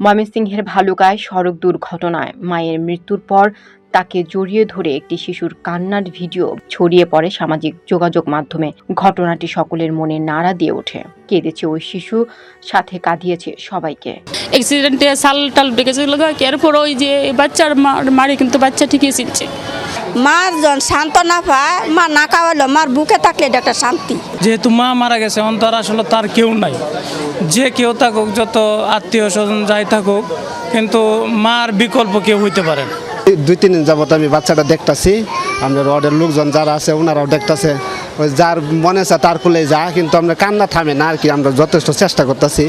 ময়মনসিংহের ভালুকায় সড়ক দুর্ঘটনায় মায়ের মৃত্যুর পর তাকে জড়িয়ে ধরে একটি শিশুর কান্নার ভিডিও ছড়িয়ে পড়ে সামাজিক যোগাযোগ মাধ্যমে। ঘটনাটি সকলের মনে নাড়া দিয়ে ওঠে। কেঁদেছে ওই শিশু সাথে কাঁদিয়েছে সবাইকে। অ্যাক্সিডেন্টে সাল টাল ডেকেছিল এরপর ওই যে বাচ্চার মা- মারে কিন্তু বাচ্চা ঠিকই ছিলছে মার যখন শান্ত না পায় মা না খাওয়ালো মার বুকে থাকলে এটা একটা শান্তি। যেহেতু মা মারা গেছে এখন তার আসলে তার কেউ নাই। যে কেউ থাকুক যত আত্মীয় স্বজন যাই থাকুক কিন্তু মার বিকল্প কেউ হইতে পারে দুই তিন দিন যাবত আমি বাচ্চাটা দেখতাছি। আমাদের ওয়ার্ডের লোকজন যারা আছে ওনারাও দেখতাছে। ওই যার মনে আছে তার কুলে যা কিন্তু আমরা কান্না থামে না আর কি আমরা যথেষ্ট চেষ্টা করতেছি।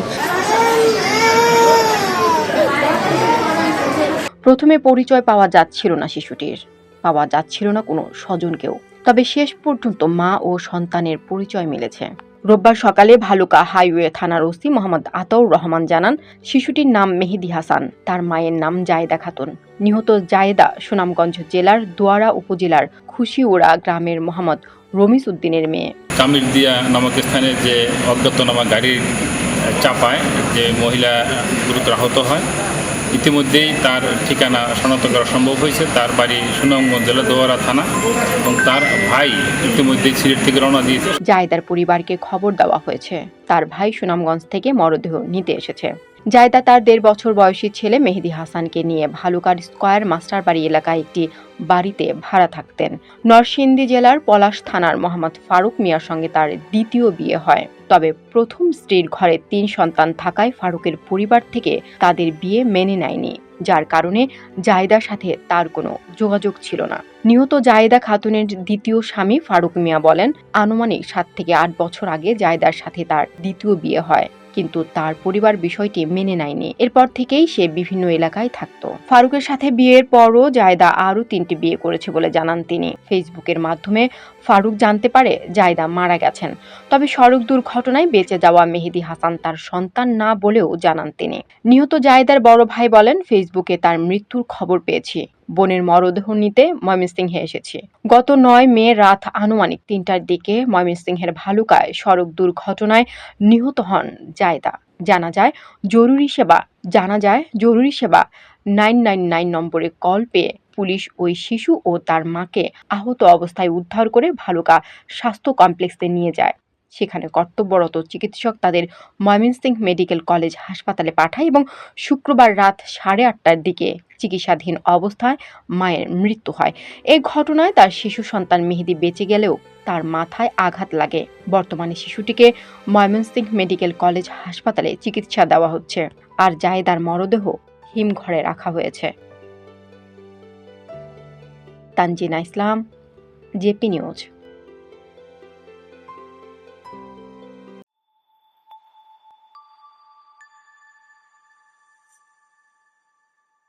প্রথমে পরিচয় পাওয়া যাচ্ছিল না শিশুটির। পাওয়া যাচ্ছিল না কোনো স্বজনকেও। তবে শেষ পর্যন্ত মা ও সন্তানের পরিচয় মিলেছে। রোববার সকালে ভালুকা হাইওয়ে থানার ওসি মোহাম্মদ আতাউর রহমান জানান, শিশুটির নাম মেহেদি হাসান। তার মায়ের নাম জায়েদা খাতুন। নিহত জায়েদা সুনামগঞ্জ জেলার দোয়ারা উপজেলার খুশিউড়া গ্রামের মোহাম্মদ রমিস উদ্দিনের মেয়ে। কামির দিয়া নামক স্থানে যে অজ্ঞাতনামা গাড়ির চাপায় যে মহিলা গুরুতর আহত হয় ইতিমধ্যেই তার ঠিকানা শনাক্ত করা সম্ভব হয়েছে। তার বাড়ি সুনামগঞ্জ জেলা দোয়ারা থানা এবং তার ভাই ইতিমধ্যে সিলেট থেকে রওনা দিয়েছে। জায়দার পরিবারকে খবর দেওয়া হয়েছে। তার ভাই সুনামগঞ্জ থেকে মরদেহ নিতে এসেছে। জায়দা তার দেড় বছর বয়সী ছেলে মেহেদি হাসানকে নিয়ে ভালুকার স্কয়ার মাস্টারবাড়ি এলাকায় একটি বাড়িতে ভাড়া থাকতেন। নরসিংদী জেলার পলাশ থানার মোহাম্মদ ফারুক মিয়ার সঙ্গে তার দ্বিতীয় বিয়ে হয়। তবে প্রথম স্ত্রীর ঘরে তিন সন্তান থাকায় ফারুকের পরিবার থেকে তাদের বিয়ে মেনে নেয়নি, যার কারণে জায়দার সাথে তার কোনো যোগাযোগ ছিল না। নিহত জায়েদা খাতুনের দ্বিতীয় স্বামী ফারুক মিয়া বলেন, আনুমানিক সাত থেকে আট বছর আগে জায়দার সাথে তার দ্বিতীয় বিয়ে হয়। কিন্তু তার পরিবার বিষয়টি মেনে নেয়নি। এরপর থেকেই সে বিভিন্ন এলাকায় থাকতো। ফারুকের সাথে বিয়ের পরও জায়দা আরও তিনটি বিয়ে করেছে বলে জানান তিনি। ফেসবুকের মাধ্যমে ফারুক জানতে পারে জায়দা মারা গেছেন। তবে সড়ক দুর্ঘটনায় বেঁচে যাওয়া মেহেদি হাসান তার সন্তান না বলেও জানান তিনি। নিহত জায়দার বড় ভাই বলেন, ফেসবুকে তার মৃত্যুর খবর পেয়েছি। বোনের মরদেহ নিতে ময়মনসিংহে এসেছি। গত নয় মে রাত আনুমানিক তিনটার দিকে ময়মনসিংহের ভালুকায় সড়ক দুর্ঘটনায় নিহত হন জায়দা। জানা যায়, জরুরি সেবা, জানা যায়, জরুরি সেবা নাইন নাইন নাইন নম্বরে কল পেয়ে পুলিশ ওই শিশু ও তার মাকে আহত অবস্থায় উদ্ধার করে ভালুকা স্বাস্থ্য কমপ্লেক্সে নিয়ে যায়। সেখানে কর্তব্যরত চিকিৎসক তাদের ময়মনসিংহ মেডিকেল কলেজ হাসপাতালে পাঠায় এবং শুক্রবার রাত সাড়ে আটটার দিকে চিকিৎসাধীন অবস্থায় মায়ের মৃত্যু হয়। এই ঘটনায় তার শিশু সন্তান মেহেদি বেঁচে গেলেও তার মাথায় আঘাত লাগে। বর্তমানে শিশুটিকে ময়মনসিংহ মেডিকেল কলেজ হাসপাতালে চিকিৎসা দেওয়া হচ্ছে। আর জায়েদার মরদেহ হিমঘরে রাখা হয়েছে। Tanjina Islam, JP News.